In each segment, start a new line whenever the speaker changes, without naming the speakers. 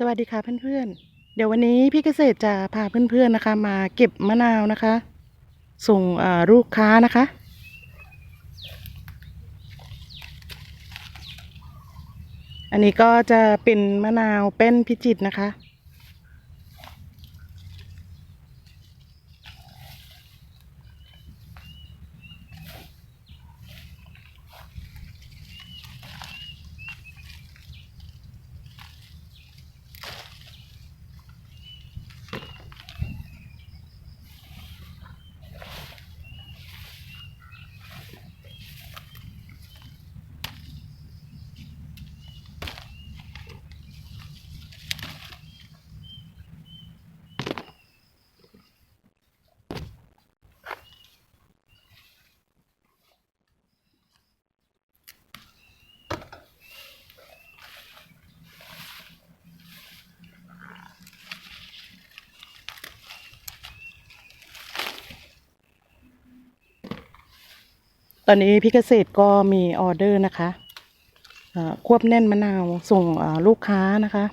สวัสดีค่ะเพื่อนๆ เดี๋ยววันนี้พี่เกษตรจะพาเพื่อนๆนะคะ มาเก็บมะนาวนะคะ ส่งอ่อลูกค้านะคะ อันนี้ก็จะเป็นมะนาวเป็นพิจิตรนะคะ ตอนนี้พี่เกษตรก็มีออเดอร์นะคะควบแน่นมะนาวส่งลูกค้านะคะ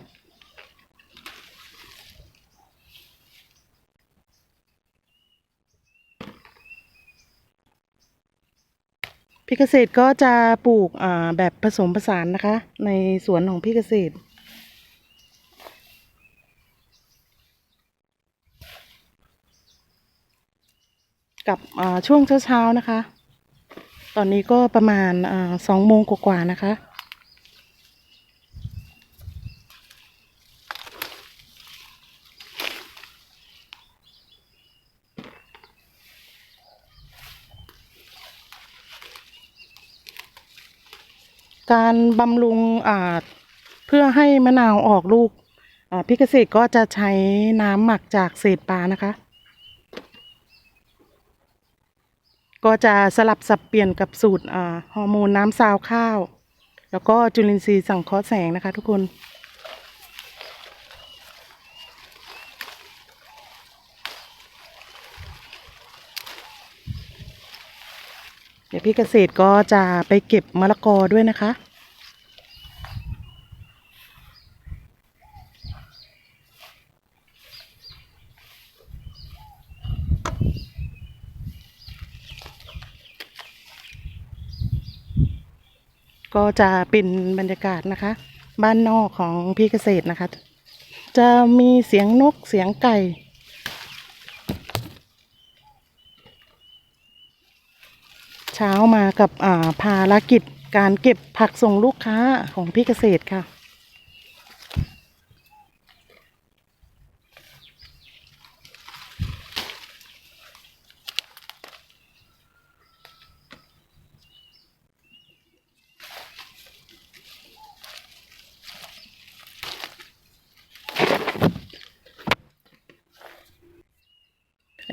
พี่เกษตรก็จะปลูกแบบผสมผสานนะคะ ในสวนของพี่เกษตร กับช่วงเช้าๆนะคะ ตอนนี้ก็ประมาณสองโมงกว่าๆนะคะการบำรุงเพื่อให้มะนาวออกลูกอ่าพี่เกษตรก็จะใช้น้ำหมักจากเศษปลานะคะ ก็จะสลับสับเปลี่ยนกับสูตรฮอร์โมนน้ำซาวข้าว แล้วก็จุลินทรีย์สังเคราะห์แสงนะคะทุกคนเดี๋ยวพี่เกษตรก็จะไปเก็บมะละกอด้วยนะคะ ก็จะเป็นบรรยากาศนะคะ บ้านนอกของพี่เกษตรนะคะ จะมีเสียงนกเสียงไก่เช้ามากับอ่าภารกิจการเก็บผักส่งลูกค้าของพี่เกษตรค่ะ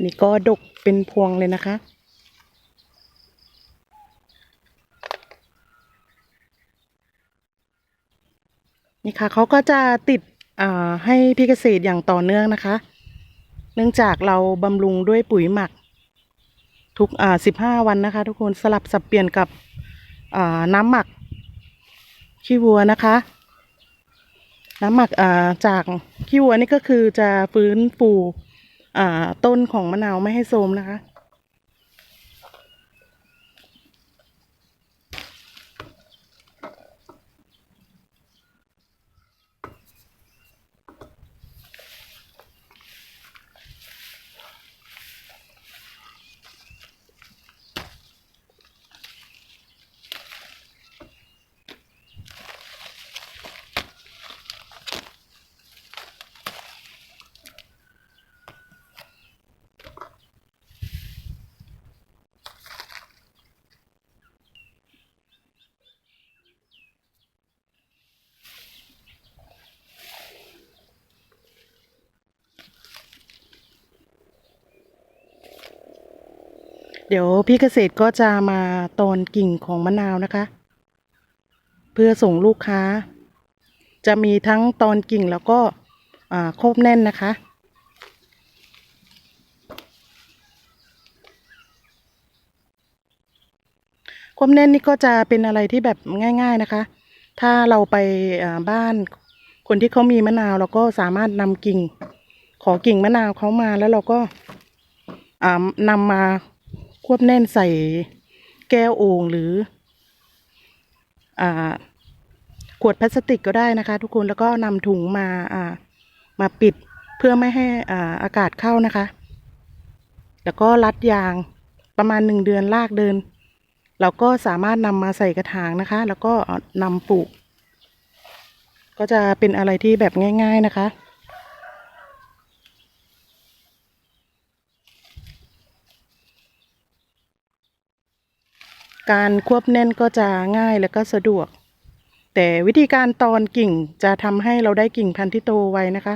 นนี้ก็ดกเป็นพวงเลยนะคะ นี่ค่ะเขาก็จะติดให้พี่เกษตรอย่างต่อเนื่องนะคะ เนื่องจากเราบำรุงด้วยปุ๋ยหมัก ทุกสิบห้าวันนะคะ ทุกคนสลับสับเปลี่ยนกับน้ำหมักขี้วัวนะคะ น้ำหมักจากขี้วัวนี่ก็คือจะฟื้นฟู ต้นของมะนาวไม่ให้โทรมนะคะ เดี๋ยวพี่เกษตรก็จะมาตอนกิ่งของมะนาวนะคะ เพื่อส่งลูกค้า จะมีทั้งตอนกิ่งแล้วก็อ่าโคบแน่นนะคะความแน่นนี่ก็จะเป็นอะไรที่แบบง่าย ๆนะคะ ถ้าเราไปบ้านคนที่เขามีมะนาวเราก็สามารถนำกิ่ง ขอกิ่งมะนาวเขามาแล้วเราก็อ่านำมา ควบแน่นใส่แก้วโอ่งหรืออขวดพลาสติกก็ได้นะคะ ทุกคนแล้วก็นำถุงมาอ่ามาปิดเพื่อไม่ให้อาอากาศเข้านะคะ แล้วก็รัดยางประมาณหนึ่งเดือนลากเดิน เราก็สามารถนำมาใส่กระถางนะคะ แล้วก็นำปลูก ก็จะเป็นอะไรที่แบบง่าย ๆนะคะ การควบแน่นก็จะง่ายและก็สะดวก แต่วิธีการตอนกิ่งจะทำให้เราได้กิ่งพันธุ์ที่โตไวนะคะ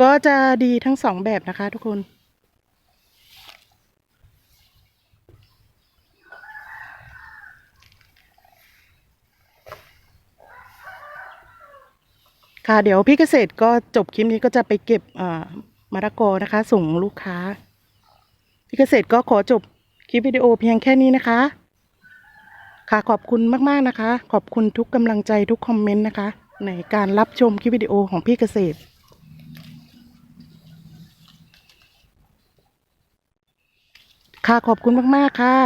ก็จะดีทั้งสองแบบนะคะทุกคนค่ะเดี๋ยวพี่เกษตรก็จบคลิปนี้ก็จะไปเก็บอ่ามะละกอนะคะ ส่งลูกค้า พี่เกษตรก็ขอจบคลิปวิดีโอเพียงแค่นี้นะคะ ค่ะขอบคุณมากๆนะคะ ขอบคุณทุกกำลังใจทุกคอมเมนต์นะคะ ในการรับชมคลิปวิดีโอของพี่เกษตรค่ะขอบคุณมาก ๆ ค่ะ